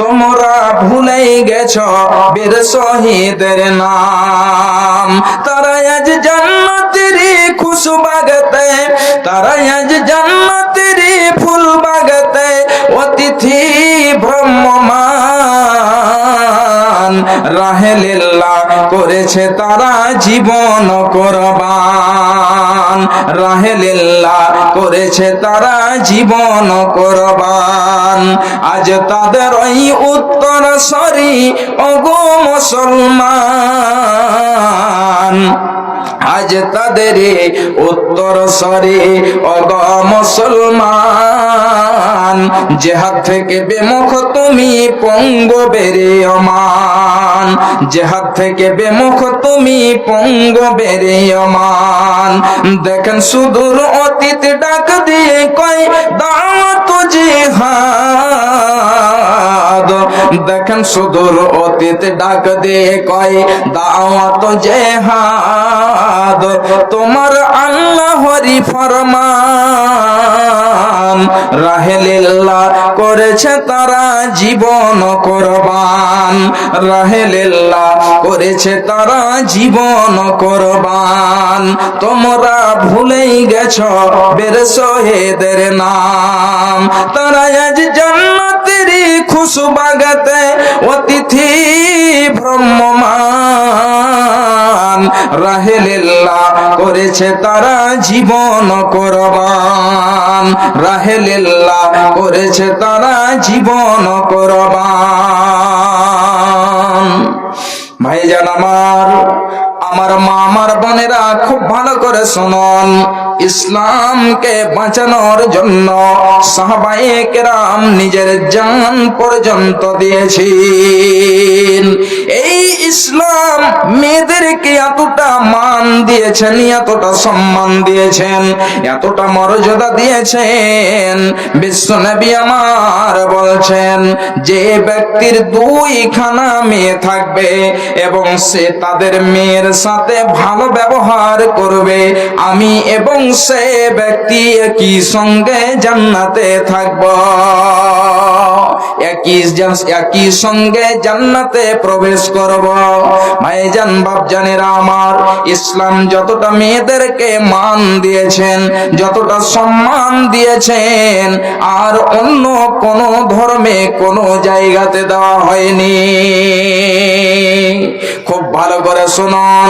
তোমরা ভুলেই গেছ বীর শহীদের নাম। তারা আজ জান্নাতের খুশু বাগতে তারা আজ জান্নাতের ফুল বাগতে অতিথি ভ্রমমান। রাহেলিল্লাহ করেছে তারা জীবন কোরবান। রাহেলিল্লাহ করেছে তারা জীবন করবান। আজ তাদের ওই উত্তর সরি অগো মুসলমান। আজ তাদের উত্তর সরি অগ মুসলমান। জেহাদ থেকে বেমুখ তুমি পঙ্গ বেরে অমান। জেহাদ থেকে বেমুখ তুমি পঙ্গ বেরে অমান। দেখেন সুদূর অতীত ডাক দিয়ে কয়, দাওয়াত জিহাদ। দেখেন সুদূর অতীত ডাক দিয়ে কয়, দাওয়াত জেহাদ। তোমার আল্লাহরি ফরমান রাহেলিল্লাহ করেছে তারা জীবন করবান। রাহেলিল্লাহ করেছে তারা জীবন করবান। তোমরা ভুলেই গেছ বের শহীদের নাম। তারা আজ জান্নাতের খুশু বাগাতে অতিথি ভ্রমমান রাহেলিল্লাহ করেছে তারা জীবন কোরবান। রাহেলিল্লাহ করেছে তারা জীবন কোরবান। ভাইজান আমার আমার মা, আমার বোনেরা খুব ভালো করে শুনুন। ইসলামকে বাঁচানোর জন্য নিজের জান পর্যন্ত দিয়েছেন। এই ইসলাম মেয়েদেরকে এতটা মান দিয়েছেন, এতটা সম্মান দিয়েছেন, এতটা মর্যাদা দিয়েছেন। বিশ্ব নবী আমার বলছেন, যে ব্যক্তির দুইখানা মেয়ে থাকবে এবং সে তাদের মেয়ের সাথে ভালো ব্যবহার করবে। আমি এবং সে ব্যক্তি একই সঙ্গে জান্নাতে থাকব। একই একই সঙ্গে জান্নাতে প্রবেশ করব। ভাইজান বাপজানেরা আমার, ইসলাম যতটা মেয়েদেরকে মান দিয়েছেন, যতটা সম্মান দিয়েছেন, আর অন্য কোন ধর্মে কোন জায়গাতে দেওয়া হয়নি। খুব ভালো করে শুনুন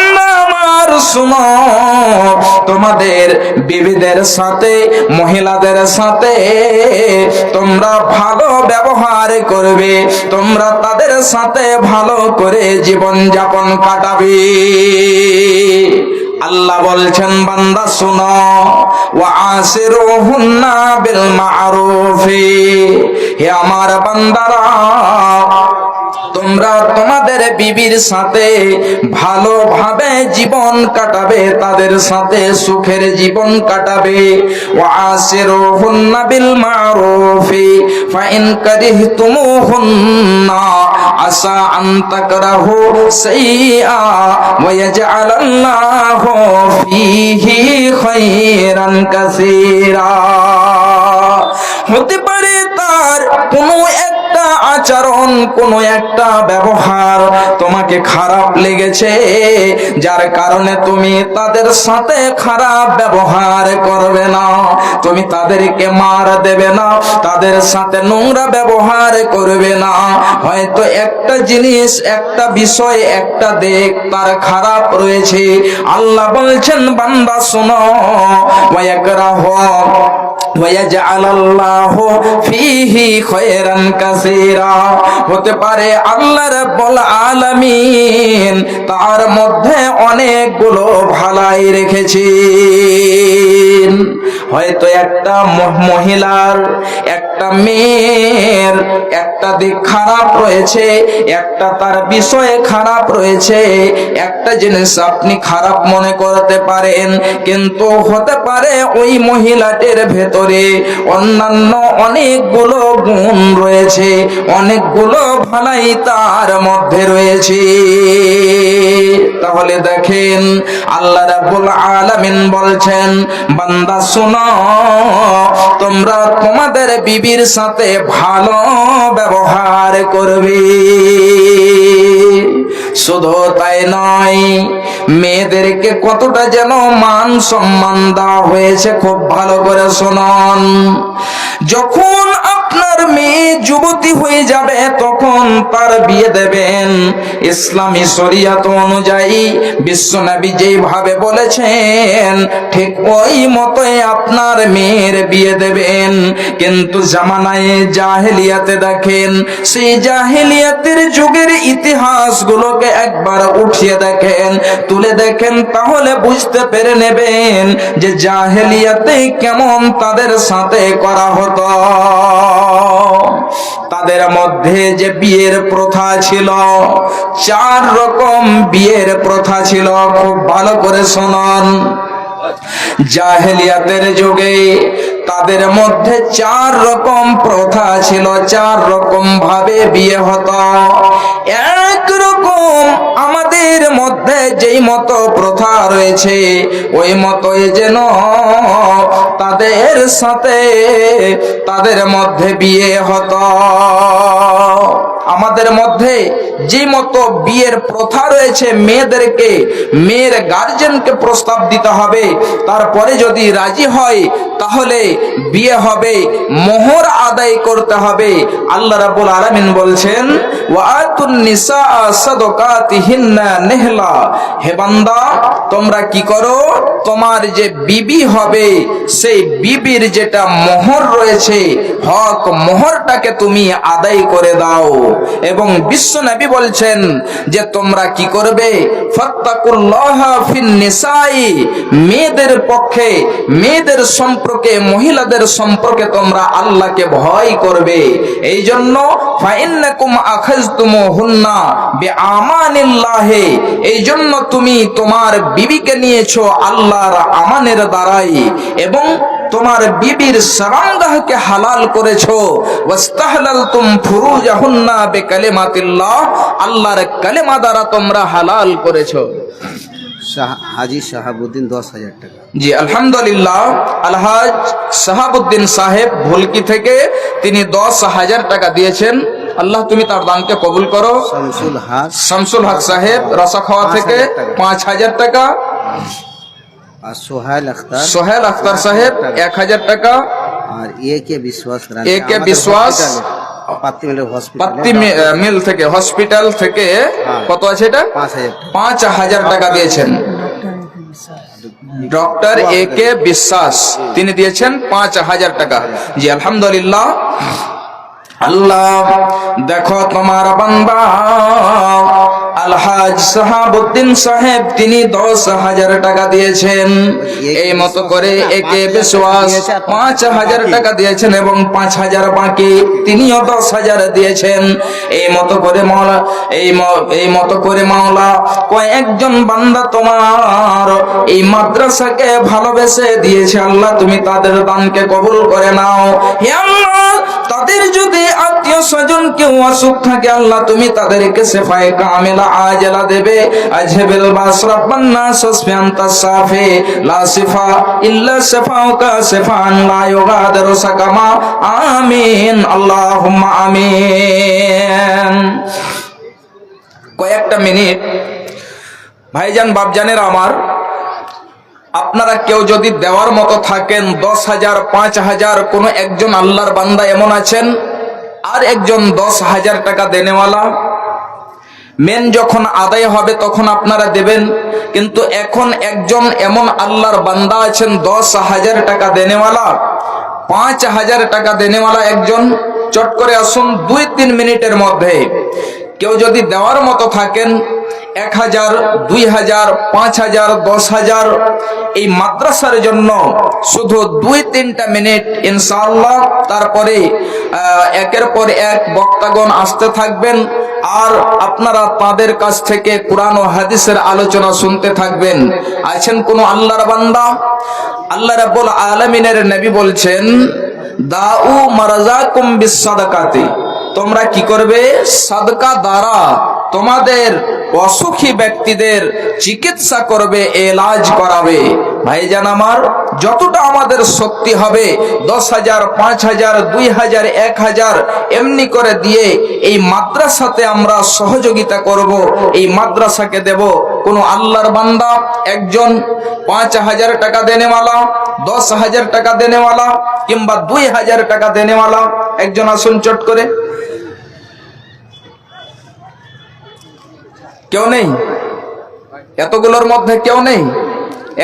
বান্দা আমার শুনো, তোমাদের বিবিদের সাথে, মহিলাদের সাথে তোমরা ভালো ব্যবহার করবে, তোমরা তাদের সাথে ভালো করে জীবন যাপন কাটাবে। আল্লাহ বলছেন, বান্দা শুনো, ওয়া আসিরুহুন্না বিল মারুফি। হে আমার বান্দারা তোমরা তোমাদের বিবির সাথে ভালোভাবে জীবন কাটাবে, তাদের সাথে সুখের জীবন কাটাবে। ওয়াসিরুহুন্না বিল মারুফি ফাইন কারিহতুমুহুন্না আসা আন তাকরাহু শাইআ ওয়া ইয়াজআলাল্লাহু ফীহি খায়রান কাসীরা। হতে পারে তার কোনো একটা আচরণ কোনো একটা ব্যবহার তোমাকে খারাপ লেগেছে যার কারণে তুমি তাদের সাথে খারাপ ব্যবহার করবে না তুমি তাদেরকে মার দেবে না তাদের সাথে নোংরা ব্যবহার করবে না হয়তো একটা জিনিস একটা বিষয় একটা দিক তার খারাপ রয়েছে আল্লাহ বলছেন বান্দা শোনো ওয়াকরাহ ويجعل الله فيه خيرا كثيرا হতে পারে আল্লাহ রাব্বুল আলামিন। তার মধ্যে অনেকগুলো ভালাই রেখেছেন হয়তো একটা মহিলার, একটা মেয়ের, একটা দিক খারাপ রয়েছে, একটা তার বিষয়ে খারাপ রয়েছে, একটা জিনিস আপনি খারাপ মনে করতে পারেন, কিন্তু হতে পারে ওই মহিলাটির ভেতরে অন্যান্য অনেকগুলো গুণ রয়েছে, অনেকগুলো ভালাই তার মধ্যে রয়েছে। তাহলে দেখেন, আল্লাহ রাব্বুল আলামিন বলছেন, বান্দা শোনো তোমরা তোমাদের বিবির সাথে ভালো ব্যবহার করবে। শুধু তাই নয়, মেয়েদেরকে কতটা যেন মান সম্মান দেওয়া হয়েছে, খুব ভালো করে শুনুন। যখন আপনার মেয়ে যুবতী হয়ে যাবে, তখন তার বিয়ে দেবেন। ইসলামী শরিয়াত অনুযায়ী বিশ্বনবী যেভাবে বলেছেন, ঠিক ওই মতোই আপনার মেয়ের বিয়ে দেবেন। কিন্তু জামানায় জাহেলিয়াতে দেখেন, সেই জাহেলিয়াতের যুগের ইতিহাসগুলোকে একবার উঠিয়ে দেখেন, তুলে দেখেন, তাহলে বুঝতে পেরে নেবেন যে জাহেলিয়াতে কেমন তাদের সাথে করা হতো। তাদের মধ্যে যে বিয়ের প্রথা ছিল, চার রকম বিয়ের প্রথা ছিল, খুব ভালো করে শোনান। জাহেলিয়াতের যুগে তাদের মধ্যে চার রকম প্রথা ছিল, চার রকম ভাবে বিয়ে হতো। এক রকম আমাদের মধ্যে যেই মতো প্রথা রয়েছে, ওই মতোই যেন তাদের সাথে তাদের মধ্যে বিয়ে হতো। আমাদের মধ্যে যে মতো বিয়ের প্রথা রয়েছে, মেয়েদেরকে, মেয়ের গার্জেনকে প্রস্তাব দিতে হবে। তারপরে যদি রাজি হয় তাহলে বিয়ে হবে, মোহর আদায় করতে হবে। আল্লাহ রাব্বুল আলামিন বলছেন হে বান্দা, তোমরা কি করো? তোমার যে বিবি হবে, সেই বিবির যেটা মোহর রয়েছে, হক মোহরটাকে তুমি আদায় করে দাও। এবং বিশ্ব নবী বলছেন যে, তোমরা কি করবে? ফাত্তাকুল্লাহ ফিন নিসাই। মেয়েদের পক্ষে, মেয়েদের সম্পর্কে মহিলাদের সম্পর্কে তোমরা আল্লাহকে ভয় করবে। এই জন্য এই জন্য তুমি তোমার বিবিকে নিয়েছো আল্লাহর আমানের দ্বারাই এবং তোমার বিবির সারামগাহকে হালাল করেছ। ওয়াস্তাহলালতুম ফুরুজাহুন্না বিকালিমাতিল্লাহ। আল্লাহর কালেমা দ্বারা তোমরা হালাল করেছ। হাজি শাহাবুদ্দিন দশ হাজার টাকা। জি আলহামদুলিল্লাহ আলহাজ সাহাবুদ্দিন সাহেব ভুলকি থেকে তিনি দশ হাজার টাকা দিয়েছেন। আল্লাহ তুমি তার দানকে কবুল করো। শামসুল হাক শামসুল হক সাহেব রসাখাওয়া থেকে পাঁচ হাজার টাকা। আর সোহাইল আখতার। সোহেল আখতার সাহেব এক হাজার টাকা। আর এ কে বিশ্বাস এ কে বিশ্বাস। মিল থেকে হসপিটাল থেকে কত আছে এটা? পাঁচ হাজার। টাকা পাঁচ হাজার টাকা দিয়েছেন। ডক্টর এ কে বিশ্বাস তিনি দিয়েছেন পাঁচ হাজার টাকা। জি আলহামদুলিল্লাহ। আল্লাহ দেখো তোমার বান্দা। আলহাজ সাহাবুদ্দিন সাহেব তিনি দশ হাজার টাকা দিয়েছেন। এই মতো করে একে বিশ্বাস পাঁচ হাজার টাকা দিয়েছেন এবং পাঁচ হাজার বাকি তিনিও দশ হাজার দিয়েছেন। এই মতো করে মাওলা এই এই মতো করে মাওলা কয়েকজন বান্দা তোমার এই মাদ্রাসাকে ভালোবেসে দিয়েছে। আল্লাহ তুমি তাদের দানকে কবুল করে নাও। হে আল্লাহ তাদের যদি আত্মীয় স্বজন কেউ অসুখ থাকে আল্লাহ তুমি তাদেরকে সেফায়ে কামেলা আজলা দেবে। আজহেবেল বাস রাব্বান নাস আসফিয়ান্তা সাফে। লা সিফা ইল্লা সিফাউকা সিফান, লা ইউগাদিরু সাকামা। আমিন, আল্লাহুম্মা আমিন। কয়েকটা মিনিট। ভাইজান, বাপজানের আমার, আপনারা কেউ যদি দেওয়ার মতো থাকেন, দশ হাজার, পাঁচ হাজার, কোনো একজন আল্লাহর বান্দা এমন আছেন? আর একজন দশ হাজার টাকা দেনেওয়ালা? মেন যখন আদায় হবে, তখন আপনারা দেবেন। কিন্তু এখন একজন এমন আল্লাহর বান্দা আছেন, দশ হাজার টাকা দেনেওয়ালা, পাঁচ হাজার টাকা দেনেওয়ালা একজন। চট করে আসুন, দুই তিন মিনিটের মধ্যে। কেউ যদি দেওয়ার মতো থাকেন এক হাজার, দুই হাজার, পাঁচ হাজার, দশ হাজার এই মাদ্রাসার জন্য শুধু দুই তিনটা মিনিট ইনশাআল্লাহ। তারপরে একের পর এক বক্তাগণ আসতে থাকবেন আর আপনারা তাদের কাছ থেকে কোরআন ও হাদিসের আলোচনা শুনতে থাকবেন। আছেন কোন আল্লাহর বান্দা? আল্লাহ রাব্বুল আলামিনের নবী বলছেন, দাউ মারাজাকুম বিসাদাকাতি তোমরা কি করবে? সাদকা দ্বারা তোমাদের অসুখী ব্যক্তিদের চিকিৎসা করবে, এলাজ করাবে। ভাইজান আমার, যতটা আমাদের শক্তি হবে দশ হাজার পাঁচ হাজার দুই হাজার এক হাজার এমনি করে দিয়ে এই মাদ্রাসাতে আমরা সহযোগিতা করব, এই মাদ্রাসাকে দেব। কোনো আল্লাহর বান্দা, একজন পাঁচ হাজার টাকা দেনেওয়ালা দশ হাজার টাকা দেনেওয়ালা, কিংবা দুই হাজার টাকা দেনেওয়ালা, একজন আসুন চট করে। কেউ নেই? এতগুলোর মধ্যে কেউ নেই?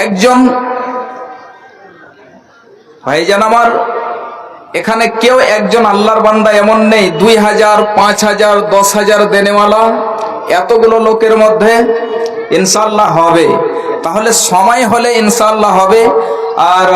একজন ভাইজান আমার, এখানে কেউ একজন আল্লাহর বান্দা এমন নেই, দুই হাজার, পাঁচ হাজার, দশ হাজার দেনেওয়ালা এতগুলো লোকের মধ্যে ইনশাল্লাহ হবে। তাহলে সময় হলে ইনশাল্লাহ হবে। আর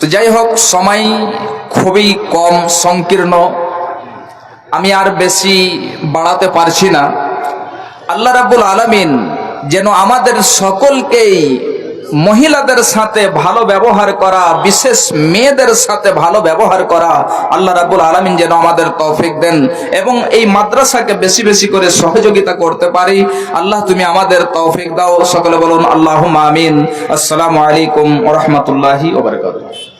তো যাই হোক, সময় খুবই কম, সংকীর্ণ। আমি আর বেশি বাড়াতে পারছি না। আল্লাহ রাব্বুল আলামিন যেন আমাদের সকলকেই মহিলাদের সাথে ভালো ব্যবহার করা, বিশেষ মেয়েদের সাথে ভালো ব্যবহার করা, আল্লাহ রাবুল আলমিন যেন আমাদের তৌফিক দেন এবং এই মাদ্রাসাকে বেশি বেশি করে সহযোগিতা করতে পারি। আল্লাহ তুমি আমাদের তৌফিক দাও। সকলে বলুন আল্লাহ আমিন। আসসালামু আলাইকুম রহমতুল্লাহ বারাকাতুহু।